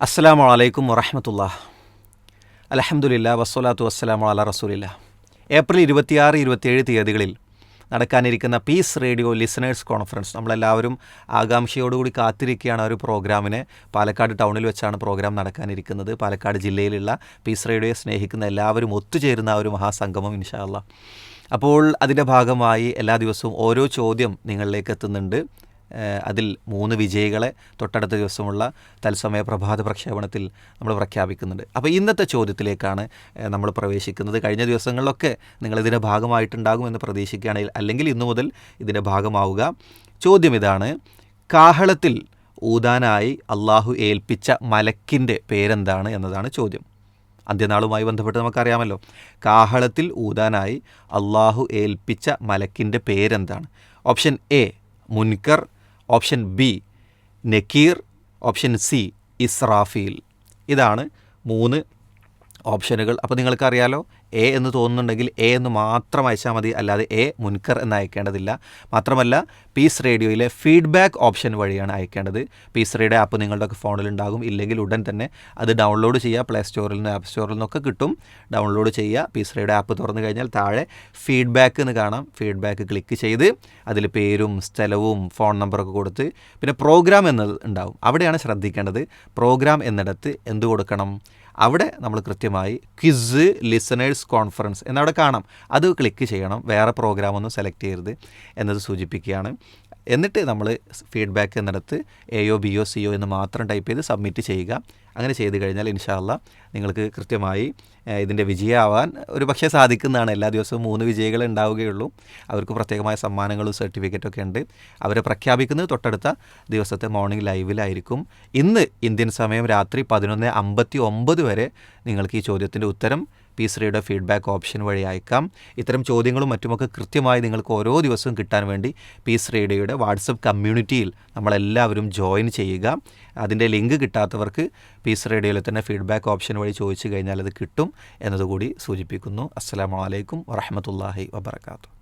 അസ്സാം വലൈക്കും വറഹമത്തുള്ള അലഹമുല്ല വസ്സലാത്തു വസ്സലാമു അല റസൂലില്ല ഏപ്രിൽ ഇരുപത്തിയാറ് ഇരുപത്തിയേഴ് തീയതികളിൽ നടക്കാനിരിക്കുന്ന പീസ് റേഡിയോ ലിസണേഴ്സ് കോൺഫറൻസ് നമ്മളെല്ലാവരും ആകാംക്ഷയോടുകൂടി കാത്തിരിക്കുകയാണ് ഒരു പ്രോഗ്രാമിന്. പാലക്കാട് ടൗണിൽ വെച്ചാണ് പ്രോഗ്രാം നടക്കാനിരിക്കുന്നത്. പാലക്കാട് ജില്ലയിലുള്ള പീസ് റേഡിയോയെ സ്നേഹിക്കുന്ന എല്ലാവരും ഒത്തുചേരുന്ന ഒരു മഹാസംഗമം ഇൻഷാല്ല അപ്പോൾ അതിന്റെ ഭാഗമായി എല്ലാ ദിവസവും ഓരോ ചോദ്യം നിങ്ങളിലേക്ക് എത്തുന്നുണ്ട്. അതിൽ മൂന്ന് വിജയികളെ തൊട്ടടുത്ത ദിവസമുള്ള തത്സമയ പ്രഭാത പ്രക്ഷേപണത്തിൽ നമ്മൾ പ്രഖ്യാപിക്കുന്നുണ്ട്. അപ്പോൾ ഇന്നത്തെ ചോദ്യത്തിലേക്കാണ് നമ്മൾ പ്രവേശിക്കുന്നത്. കഴിഞ്ഞ ദിവസങ്ങളിലൊക്കെ നിങ്ങളിതിന്റെ ഭാഗമായിട്ടുണ്ടാകുമെന്ന് പ്രതീക്ഷിക്കുകയാണെങ്കിൽ അല്ലെങ്കിൽ ഇന്നു മുതൽ ഇതിന്റെ ഭാഗമാവുക. ചോദ്യം ഇതാണ് കാഹളത്തിൽ ഊതാനായി അള്ളാഹു ഏൽപ്പിച്ച മലക്കിന്റെ പേരെന്താണ് എന്നതാണ് ചോദ്യം. അന്ത്യനാളുമായി ബന്ധപ്പെട്ട് നമുക്കറിയാമല്ലോ കാഹളത്തിൽ ഊതാനായി അള്ളാഹു ഏൽപ്പിച്ച മലക്കിന്റെ പേരെന്താണ്? ഓപ്ഷൻ എ മുൻകർ ഓപ്ഷൻ ബി നക്കീർ. ഓപ്ഷൻ സി ഇസ്രാഫീൽ. ഇതാണ് മൂന്ന് ഓപ്ഷനുകൾ. അപ്പോൾ നിങ്ങൾക്കറിയാലോ എ എന്ന് തോന്നുന്നുണ്ടെങ്കിൽ എ എന്ന് മാത്രം അയച്ചാൽ മതി. അല്ലാതെ എ മുൻകർ എന്ന് അയക്കേണ്ടതില്ല. മാത്രമല്ല പീസ് റേഡിയോയിലെ ഫീഡ്ബാക്ക് ഓപ്ഷൻ വഴിയാണ് അയക്കേണ്ടത്. പീസ് റേഡിയോ ആപ്പ് നിങ്ങളുടെ ഫോണിൽ ഉണ്ടാകും. ഇല്ലെങ്കിൽ ഉടൻ തന്നെ അത് ഡൗൺലോഡ് ചെയ്യുക. പ്ലേ സ്റ്റോറിൽ നിന്ന് ആപ്പ് സ്റ്റോറിൽ നിന്നൊക്കെ കിട്ടും. ഡൗൺലോഡ് ചെയ്യുക. പീസ് റേഡിയോ ആപ്പ് തുറന്നു കഴിഞ്ഞാൽ താഴെ ഫീഡ്ബാക്ക് എന്ന് കാണാം. ഫീഡ്ബാക്ക് ക്ലിക്ക് ചെയ്ത് അതിൽ പേരും സ്ഥലവും ഫോൺ നമ്പറൊക്കെ കൊടുത്ത് പിന്നെ പ്രോഗ്രാം എന്നത് ഉണ്ടാവും. അവിടെയാണ് ശ്രദ്ധിക്കേണ്ടത്. പ്രോഗ്രാം എന്നിടത്ത് എന്ത് കൊടുക്കണം? അവിടെ നമ്മൾ കൃത്യമായി ക്വിസ് ലിസണേഴ്സ് കോൺഫറൻസ് എന്നവിടെ കാണാം. അത് ക്ലിക്ക് ചെയ്യണം. വേറെ പ്രോഗ്രാം ഒന്നും സെലക്ട് ചെയ്യരുത്. എന്നത് സൂചിപ്പിക്കുകയാണ്. എന്നിട്ട് നമ്മൾ ഫീഡ്ബാക്ക് എന്നിടത്ത് എയോ ബിയോ സിയോ എന്ന് മാത്രം ടൈപ്പ് ചെയ്ത് സബ്മിറ്റ് ചെയ്യുക. അങ്ങനെ ചെയ്ത് കഴിഞ്ഞാൽ ഇൻഷാല്ല നിങ്ങൾക്ക് കൃത്യമായി ഇതിന്റെ വിജയമാവാൻ ഒരു പക്ഷേ സാധിക്കുന്നതാണ്. എല്ലാ ദിവസവും മൂന്ന് വിജയികൾ ഉണ്ടാവുകയുള്ളൂ. അവർക്ക് പ്രത്യേകമായ സമ്മാനങ്ങളും സർട്ടിഫിക്കറ്റൊക്കെ ഉണ്ട്. അവരെ പ്രഖ്യാപിക്കുന്നത് തൊട്ടടുത്ത ദിവസത്തെ മോർണിംഗ് ലൈവിലായിരിക്കും ഇന്ന് ഇന്ത്യൻ സമയം രാത്രി പതിനൊന്ന് അമ്പത്തി ഒമ്പത് വരെ നിങ്ങൾക്ക് ഈ ചോദ്യത്തിന്റെ ഉത്തരം റേഡിയോ ഫീഡ്ബാക്ക് ഓപ്ഷൻ വഴി അയക്കാം. ഇത്തരം ചോദ്യങ്ങളും മറ്റുമൊക്കെ കൃത്യമായി നിങ്ങൾക്ക് ഓരോ ദിവസവും കിട്ടാൻ വേണ്ടി പീസ് റേഡിയോയുടെ വാട്സപ്പ് കമ്മ്യൂണിറ്റിയിൽ നമ്മളെല്ലാവരും ജോയിൻ ചെയ്യുക. അതിന്റെ ലിങ്ക് കിട്ടാത്തവർക്ക് പീസ് റേഡിയോയിൽ തന്നെ ഫീഡ്ബാക്ക് ഓപ്ഷൻ വഴി ചോദിച്ചു കഴിഞ്ഞാൽ അത് കിട്ടും എന്നതുകൂടി സൂചിപ്പിക്കുന്നു. അസ്സാം വലൈക്കും വറഹമത്തല്ലാഹി വബർക്കാത്തു